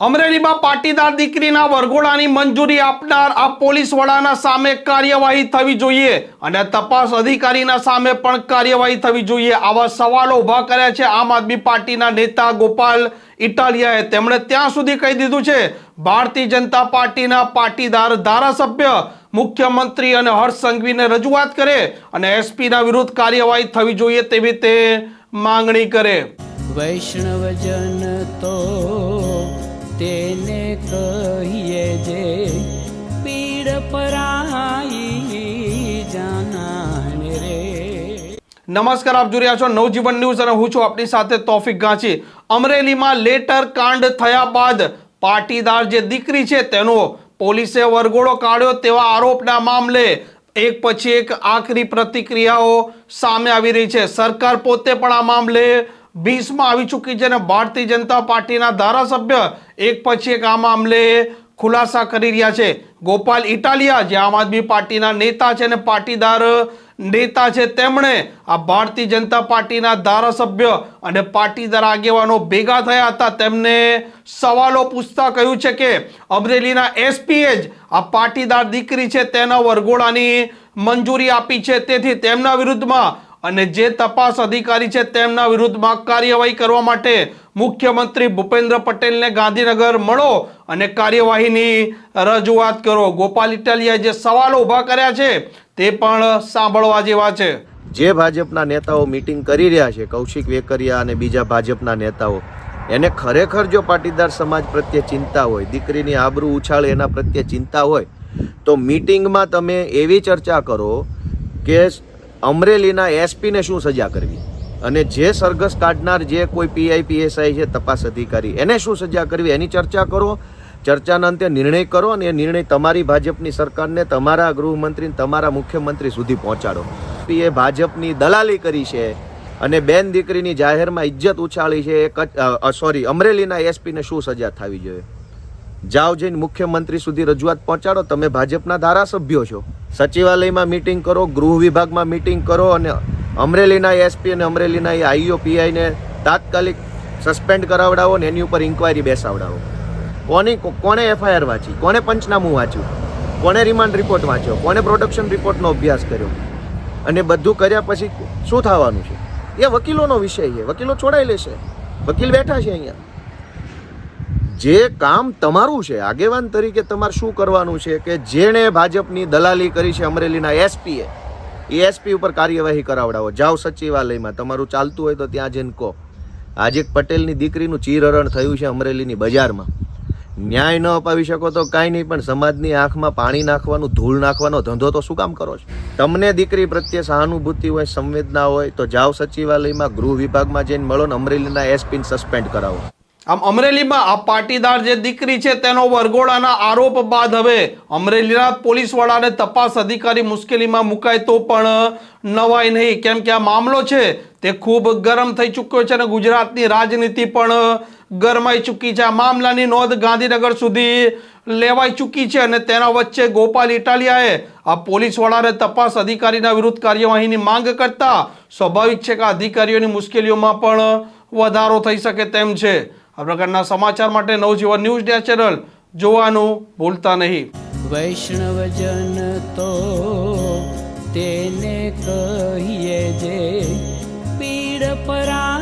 અમરેલીમાં પાટીદાર દીકરીના વરઘોડાની મંજૂરી આપનાર આ પોલીસ વડાના સામે કાર્યવાહી થવી જોઈએ અને તપાસ અધિકારીના સામે પણ કાર્યવાહી થવી જોઈએ. આવા સવાલો ઊભા કર્યા છે આમ આદમી પાર્ટીના નેતા ગોપાલ ઇટાલિયાએ. તેમણે ત્યાં સુધી કહી દીધું છે, ભારતીય જનતા પાર્ટીના પાટીદાર ધારાસભ્ય, મુખ્યમંત્રી અને હર્ષ સંઘવીને રજૂઆત કરે અને એસપીના વિરુદ્ધ કાર્યવાહી થવી જોઈએ તેવી તે માંગણી કરે. વૈષ્ણવજન તો કહીએ જે પીડ પરાઈ જાનાને રે. નમસ્કાર, આપ જોઈ રહ્યા છો નવજીવન ન્યૂઝ અને હું છું આપની સાથે તોફિક ગાંચી. અમરેલીમાં લેટર કાંડ થયા બાદ પાટીદાર જે દીકરી છે તેનો પોલીસે વરઘોડો કાઢ્યો તેવા આરોપના મામલે એક પછી એક આખરી પ્રતિક્રિયાઓ સામે આવી રહી છે. સરકાર પોતે પણ આ મામલે ભીષમાં આવી ચૂકી છે અને ભારતીય જનતા પાર્ટીના ધારાસભ્ય એક પછી એક આ મામલે ખુલાસા કરી રહ્યા છે. ગોપાલ ઇટાલિયા, જે આમ આદમી પાર્ટીના નેતા છે અને પાટીદાર નેતા છે, તેમણે આ ભારતીય જનતા પાર્ટીના ધારાસભ્ય અને પાટીદાર આગેવાનો ભેગા થયા હતા. તેમને સવાલો પૂછતા કહ્યું છે કે, અમરેલીના એસપીએ જ આ પાટીદાર દીકરી છે, તેના વરઘોડાની મંજૂરી આપી છે. તેથી તેમના વિરુદ્ધમાં અને જે તપાસ અધિકારી છે તેમના વિરુદ્ધમાં કાર્યવાહી કરવા માટે મુખ્યમંત્રી ભૂપેન્દ્ર પટેલને ગાંધીનગર મળો અને કાર્યવાહીની રજૂઆત કરો. ગોપાલ ઇટાલિયાએ જે સવાલો ઊભા કર્યા છે તે પણ સાંભળવા જેવા છે. જે ભાજપના નેતાઓ મિટિંગ કરી રહ્યા છે, કૌશિક વેકરિયા અને બીજા ભાજપના નેતાઓ, એને ખરેખર જો પાટીદાર સમાજ પ્રત્યે ચિંતા હોય, દીકરીની આબરૂ ઉછાળે એના પ્રત્યે ચિંતા હોય, તો મિટિંગમાં તમે એવી ચર્ચા કરો કે અમરેલીના એસપીને શું સજા કરવી? અને જે સરઘસ કાઢનાર જે કોઈ પીઆઈ, પીએસઆઈ છે, તપાસ અધિકારી, એને શું સજા કરવી? એની ચર્ચા કરો. ચર્ચાના અંતે નિર્ણય કરો અને એ નિર્ણય તમારી ભાજપની સરકારને, તમારા ગૃહમંત્રી તમારા મુખ્યમંત્રી સુધી પહોંચાડો. એ ભાજપની દલાલી કરી છે અને બેન દીકરીની જાહેરમાં ઇજ્જત ઉછાળી છે. એ સોરી, અમરેલીના એસપીને શું સજા થવી જોઈએ? જાઓ જઈને મુખ્યમંત્રી સુધી રજૂઆત પહોંચાડો. તમે ભાજપના ધારાસભ્યો છો. સચિવાલયમાં મિટિંગ કરો, ગૃહ વિભાગમાં મિટિંગ કરો અને અમરેલીના એસપી અને અમરેલીના એ આઈઓ પીઆઈને તાત્કાલિક સસ્પેન્ડ કરાવડાવો ને એની ઉપર ઇન્કવાયરી બેસાવડાવો. કોની, કોણે એફઆઈઆર વાંચી? કોણે પંચનામું વાંચ્યું? કોણે રિમાન્ડ રિપોર્ટ વાંચ્યો? કોણે પ્રોડક્શન રિપોર્ટનો અભ્યાસ કર્યો? અને બધું કર્યા પછી શું થવાનું છે? એ વકીલોનો વિષય છે. વકીલો છોડાઈ લેશે. વકીલ બેઠા છે અહીંયા. જે કામ તમારું છે, આગેવાન તરીકે તમારે શું કરવાનું છે કે જેણે ભાજપની દલાલી કરી છે અમરેલીના એસપીએ એ એસપી ઉપર કાર્યવાહી કરાવડાવો. જાઓ સચિવાલયમાં, તમારું ચાલતું હોય તો ત્યાં જઈને કહો. આજે પટેલની દીકરીનું ચીરહરણ થયું છે અમરેલીની બજારમાં. ન્યાય ન અપાવી શકો તો કાંઈ નહીં, પણ સમાજની આંખમાં પાણી નાખવાનું, ધૂળ નાખવાનો ધંધો તો શું કામ કરો છો? તમને દીકરી પ્રત્યે સહાનુભૂતિ હોય, સંવેદના હોય, તો જાઓ સચિવાલયમાં ગૃહ વિભાગમાં જઈને મળો ને અમરેલીના એસપીને સસ્પેન્ડ કરાવો. આમ અમરેલીમાં આ પાટીદાર જે દીકરી છે તેનો વરઘોડાના આરોપ બાદ હવે અમરેલીના પોલીસ વડાને તપાસ અધિકારી મુશ્કેલીમાં મુકાય તો પણ નવાય નહીં. કેમ કે આ મામલો છે તે ખૂબ ગરમ થઈ ચૂક્યો છે અને ગુજરાતની રાજનીતિ પણ ગરમાઈ ચૂકી છે. આ મામલાની નોંધ ગાંધીનગર સુધી લેવાઈ ચૂકી છે અને તેના વચ્ચે ગોપાલ ઇટાલિયાએ આ પોલીસ વડાને તપાસ અધિકારીના વિરુદ્ધ કાર્યવાહીની માંગ કરતા સ્વાભાવિક છે કે અધિકારીઓની મુશ્કેલીઓમાં પણ વધારો થઈ શકે તેમ છે. આ પ્રકારના સમાચાર માટે નવજીવન ન્યૂઝ ડે ચેનલ જોવાનું ભૂલતા નહીં. વૈષ્ણવજન તો તેને કહીએ જે પીડ પરાઈ